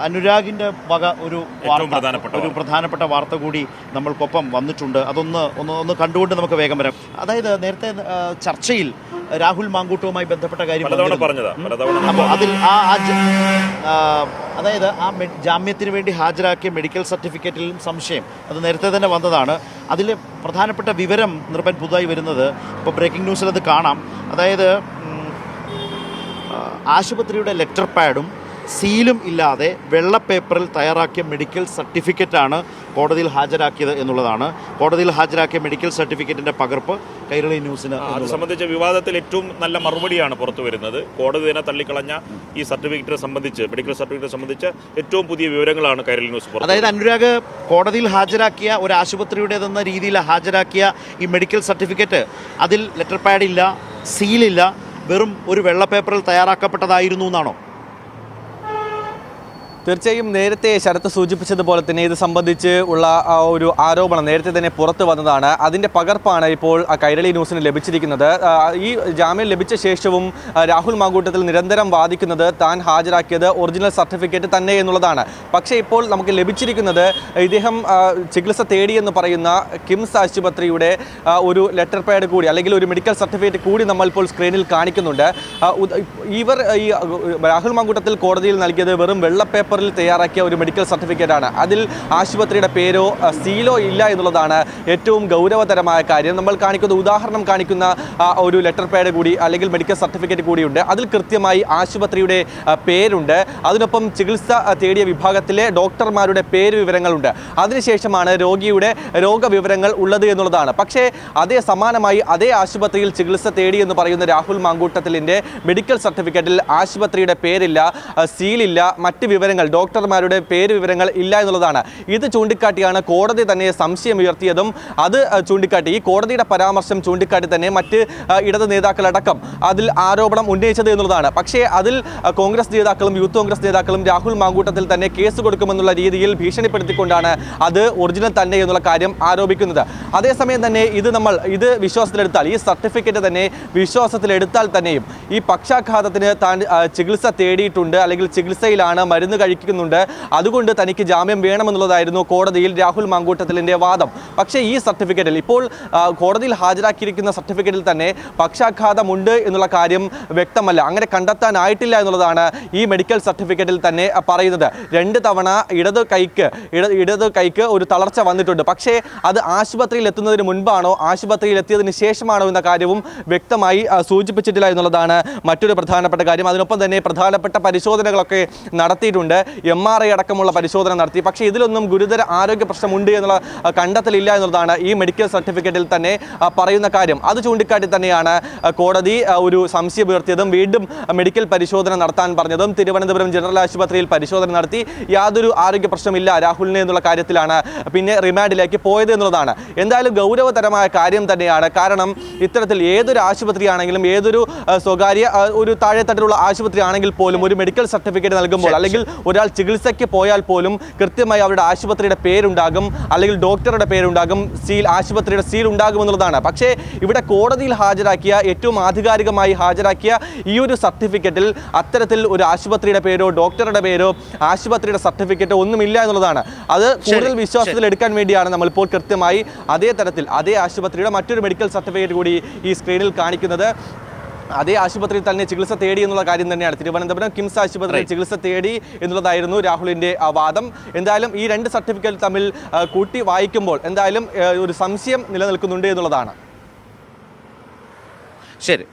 അനുരാഗിന്റെ വക ഒരു ഒരു പ്രധാനപ്പെട്ട വാർത്ത കൂടി നമ്മൾക്കൊപ്പം വന്നിട്ടുണ്ട്. അതൊന്ന് ഒന്ന് ഒന്ന് കണ്ടുകൊണ്ട് നമുക്ക് വേഗം വരാം. അതായത് നേരത്തെ ചർച്ചയിൽ രാഹുൽ മാങ്കൂട്ടവുമായി ബന്ധപ്പെട്ട കാര്യം അപ്പോൾ അതിൽ ആ അതായത് ആ ജാമ്യത്തിന് വേണ്ടി ഹാജരാക്കിയ മെഡിക്കൽ സർട്ടിഫിക്കറ്റിലും സംശയം. അത് നേരത്തെ തന്നെ വന്നതാണ്. അതിൽ പ്രധാനപ്പെട്ട വിവരം നിർഭൻ പുതുതായി വരുന്നത് ഇപ്പോൾ ബ്രേക്കിംഗ് ന്യൂസിൽ അത് കാണാം. അതായത് ആശുപത്രിയുടെ ലെറ്റർ പാഡും സീലും ഇല്ലാതെ വെള്ള പേപ്പറിൽ തയ്യാറാക്കിയ മെഡിക്കൽ സർട്ടിഫിക്കറ്റാണ് കോടതിയിൽ ഹാജരാക്കിയത് എന്നുള്ളതാണ്. കോടതിയിൽ ഹാജരാക്കിയ മെഡിക്കൽ സർട്ടിഫിക്കറ്റിന്റെ പകർപ്പ് കൈരളി ന്യൂസിന് അത്. സംബന്ധിച്ച വിവാദത്തിൽ ഏറ്റവും നല്ല മറുപടിയാണ് പുറത്തു വരുന്നത്. കോടതി തന്നെ തള്ളിക്കളഞ്ഞ ഈ സർട്ടിഫിക്കറ്റ് സംബന്ധിച്ച് മെഡിക്കൽ സർട്ടിഫിക്കറ്റ് സംബന്ധിച്ച് ഏറ്റവും പുതിയ വിവരങ്ങളാണ് കൈരളി ന്യൂസ് അതായത് അനുരാഗ് കോടതിയിൽ ഹാജരാക്കിയ ഒരു ആശുപത്രിയുടേതെന്ന രീതിയിൽ ഹാജരാക്കിയ ഈ മെഡിക്കൽ സർട്ടിഫിക്കറ്റ് അതിൽ ലെറ്റർ പാഡ് ഇല്ല സീലില്ല വെറും ഒരു വെള്ള പേപ്പറിൽ തയ്യാറാക്കപ്പെട്ടതായിരുന്നു എന്നാണോ? തീർച്ചയായും നേരത്തെ ശരത്ത് സൂചിപ്പിച്ചതുപോലെ തന്നെ ഇത് സംബന്ധിച്ച് ഉള്ള ആ ഒരു ആരോപണം നേരത്തെ തന്നെ പുറത്തു വന്നതാണ്. അതിന്റെ പകർപ്പാണ് ഇപ്പോൾ കൈരളി ന്യൂസിന് ലഭിച്ചിരിക്കുന്നത്. ഈ ജാമ്യം ലഭിച്ച ശേഷവും രാഹുൽ മാങ്കൂട്ടത്തിൽ നിരന്തരം വാദിക്കുന്നത് താൻ ഹാജരാക്കിയത് ഒറിജിനൽ സർട്ടിഫിക്കറ്റ് തന്നെ എന്നുള്ളതാണ്. പക്ഷേ ഇപ്പോൾ നമുക്ക് ലഭിച്ചിരിക്കുന്നത് ഇദ്ദേഹം ചികിത്സ തേടിയെന്ന് പറയുന്ന കിംസ് ആശുപത്രിയുടെ ഒരു ലെറ്റർ പാഡ് കൂടി അല്ലെങ്കിൽ ഒരു മെഡിക്കൽ സർട്ടിഫിക്കറ്റ് കൂടി നമ്മൾ ഇപ്പോൾ സ്ക്രീനിൽ കാണിക്കുന്നുണ്ട്. ഇവർ ഈ രാഹുൽ മാങ്കൂട്ടത്തിൽ കോടതിയിൽ നൽകിയത് വെറും വെള്ള പേപ്പറിൽ തയ്യാറാക്കിയ ഒരു മെഡിക്കൽ സർട്ടിഫിക്കറ്റ് ആണ്. അതിൽ ആശുപത്രിയുടെ പേരോ സീലോ ഇല്ല എന്നുള്ളതാണ് ഏറ്റവും ഗൗരവതരമായ കാര്യം. നമ്മൾ കാണിക്കുന്ന ഉദാഹരണം കാണിക്കുന്ന ഒരു ലെറ്റർ പാഡ് കൂടി അല്ലെങ്കിൽ മെഡിക്കൽ സർട്ടിഫിക്കറ്റ് കൂടിയുണ്ട്. അതിൽ കൃത്യമായി ആശുപത്രിയുടെ പേരുണ്ട്. അതിനൊപ്പം ചികിത്സ തേടിയ വിഭാഗത്തിലെ ഡോക്ടർമാരുടെ പേര് വിവരങ്ങളുണ്ട്. അതിനുശേഷമാണ് രോഗിയുടെ രോഗവിവരങ്ങൾ ഉള്ളത് എന്നുള്ളതാണ്. പക്ഷേ അതേ സമാനമായി അതേ ആശുപത്രിയിൽ ചികിത്സ തേടി എന്ന് പറയുന്ന രാഹുൽ മാങ്കൂട്ടത്തിലിന്റെ മെഡിക്കൽ സർട്ടിഫിക്കറ്റിൽ ആശുപത്രിയുടെ പേരില്ല സീലില്ല മറ്റ് വിവരങ്ങൾ ഡോക്ടർമാരുടെ പേര് വിവരങ്ങൾ ഇല്ല എന്നുള്ളതാണ്. ഇത് ചൂണ്ടിക്കാട്ടിയാണ് കോടതി തന്നെ സംശയം ഉയർത്തിയതും അത് ചൂണ്ടിക്കാട്ടി. ഈ കോടതിയുടെ പരാമർശം ചൂണ്ടിക്കാട്ടി തന്നെ മറ്റ് ഇടത് നേതാക്കളടക്കം അതിൽ ആരോപണം ഉന്നയിച്ചത് എന്നുള്ളതാണ്. പക്ഷേ അതിൽ കോൺഗ്രസ് നേതാക്കളും യൂത്ത് കോൺഗ്രസ് നേതാക്കളും രാഹുൽ മാങ്കൂട്ടത്തിൽ തന്നെ കേസ് കൊടുക്കുമെന്നുള്ള രീതിയിൽ ഭീഷണിപ്പെടുത്തിക്കൊണ്ടാണ് അത് ഒറിജിനൽ തന്നെ എന്നുള്ള കാര്യം ആരോപിക്കുന്നത്. അതേസമയം തന്നെ ഇത് നമ്മൾ ഇത് വിശ്വാസത്തിലെടുത്താൽ ഈ സർട്ടിഫിക്കറ്റ് തന്നെ വിശ്വാസത്തിലെടുത്താൽ തന്നെയും ഈ പക്ഷാഘാതത്തിന് താൻ ചികിത്സ തേടിയിട്ടുണ്ട് അല്ലെങ്കിൽ ചികിത്സയിലാണ് മരുന്ന് കഴിക്കുന്നുണ്ട്. അതുകൊണ്ട് തനിക്ക് ജാമ്യം വേണമെന്നുള്ളതായിരുന്നു കോടതിയിൽ രാഹുൽ മാങ്കൂട്ടത്തിലിന്റെ വാദം. പക്ഷേ ഈ സർട്ടിഫിക്കറ്റിൽ ഇപ്പോൾ കോടതിയിൽ ഹാജരാക്കിയിരിക്കുന്ന സർട്ടിഫിക്കറ്റിൽ തന്നെ പക്ഷാഘാതമുണ്ട് എന്നുള്ള കാര്യം വ്യക്തമല്ല. അങ്ങനെ കണ്ടെത്താനായിട്ടില്ല എന്നുള്ളതാണ് ഈ മെഡിക്കൽ സർട്ടിഫിക്കറ്റിൽ തന്നെ പറയുന്നത്. രണ്ട് തവണ ഇടത് കൈക്ക് ഇട ഇടത് കൈക്ക് ഒരു തളർച്ച വന്നിട്ടുണ്ട്. പക്ഷേ അത് ആശുപത്രിയിൽ എത്തുന്നതിന് മുൻപാണോ ആശുപത്രിയിൽ എത്തിയതിന് ശേഷമാണോ എന്ന കാര്യവും വ്യക്തമായി സൂചിപ്പിച്ചിട്ടില്ല എന്നുള്ളതാണ് മറ്റൊരു പ്രധാനപ്പെട്ട കാര്യം. അതിനൊപ്പം തന്നെ പ്രധാനപ്പെട്ട പരിശോധനകളൊക്കെ നടത്തിയിട്ടുണ്ട്. എം ആർ ഐ അടക്കമുള്ള പരിശോധന നടത്തി. പക്ഷേ ഇതിലൊന്നും ഗുരുതര ആരോഗ്യ പ്രശ്നമുണ്ട് എന്നുള്ള കണ്ടെത്തലില്ല എന്നുള്ളതാണ് ഈ മെഡിക്കൽ സർട്ടിഫിക്കറ്റിൽ തന്നെ പറയുന്ന കാര്യം. അത് ചൂണ്ടിക്കാട്ടി തന്നെയാണ് കോടതി ഒരു സംശയം ഉയർത്തിയതും വീണ്ടും മെഡിക്കൽ പരിശോധന നടത്താൻ പറഞ്ഞതും തിരുവനന്തപുരം ജനറൽ ആശുപത്രിയിൽ പരിശോധന നടത്തി യാതൊരു ആരോഗ്യ പ്രശ്നമില്ല രാഹുലിനെ എന്നുള്ള കാര്യത്തിലാണ് പിന്നെ റിമാൻഡിലേക്ക് പോയത് എന്നുള്ളതാണ്. എന്തായാലും ഗൗരവതരമായ കാര്യം തന്നെയാണ്. കാരണം ഇത്തരത്തിൽ ഏതൊരു ആശുപത്രിയാണെങ്കിലും ഏതൊരു സ്വകാര്യ ഒരു താഴെത്തട്ടിലുള്ള ആശുപത്രി ആണെങ്കിൽ പോലും ഒരു മെഡിക്കൽ സർട്ടിഫിക്കറ്റ് നൽകുമ്പോൾ അല്ലെങ്കിൽ ഒരാൾ ചികിത്സയ്ക്ക് പോയാൽ പോലും കൃത്യമായി അവരുടെ ആശുപത്രിയുടെ പേരുണ്ടാകും അല്ലെങ്കിൽ ഡോക്ടറുടെ പേരുണ്ടാകും സീൽ ആശുപത്രിയുടെ സീൽ ഉണ്ടാകും എന്നുള്ളതാണ് പക്ഷേ ഇവിടെ കോടതിയിൽ ഹാജരാക്കിയ ഏറ്റവും ആധികാരികമായി ഹാജരാക്കിയ ഈ ഒരു സർട്ടിഫിക്കറ്റിൽ അത്തരത്തിൽ ഒരു ആശുപത്രിയുടെ പേരോ ഡോക്ടറുടെ പേരോ ആശുപത്രിയുടെ സർട്ടിഫിക്കറ്റോ ഒന്നുമില്ല എന്നുള്ളതാണ്. അത് കൂടുതൽ വിശ്വാസത്തിൽ എടുക്കാൻ വേണ്ടിയാണ് നമ്മളിപ്പോൾ കൃത്യമായി അതേ തരത്തിൽ അതേ ആശുപത്രിയുടെ മറ്റൊരു മെഡിക്കൽ സർട്ടിഫിക്കറ്റ് കൂടി ഈ സ്ക്രീനിൽ കാണിക്കുന്നത്. അതേ ആശുപത്രിയിൽ തന്നെ ചികിത്സ തേടി എന്നുള്ള കാര്യം തന്നെയാണ്. തിരുവനന്തപുരം കിംസ് ആശുപത്രിയിൽ ചികിത്സ തേടി എന്നുള്ളതായിരുന്നു രാഹുലിന്റെ വാദം. എന്തായാലും ഈ രണ്ട് സർട്ടിഫിക്കറ്റ് തമ്മിൽ കൂട്ടി വായിക്കുമ്പോൾ എന്തായാലും ഒരു സംശയം നിലനിൽക്കുന്നുണ്ട് എന്നുള്ളതാണ്. ശരി.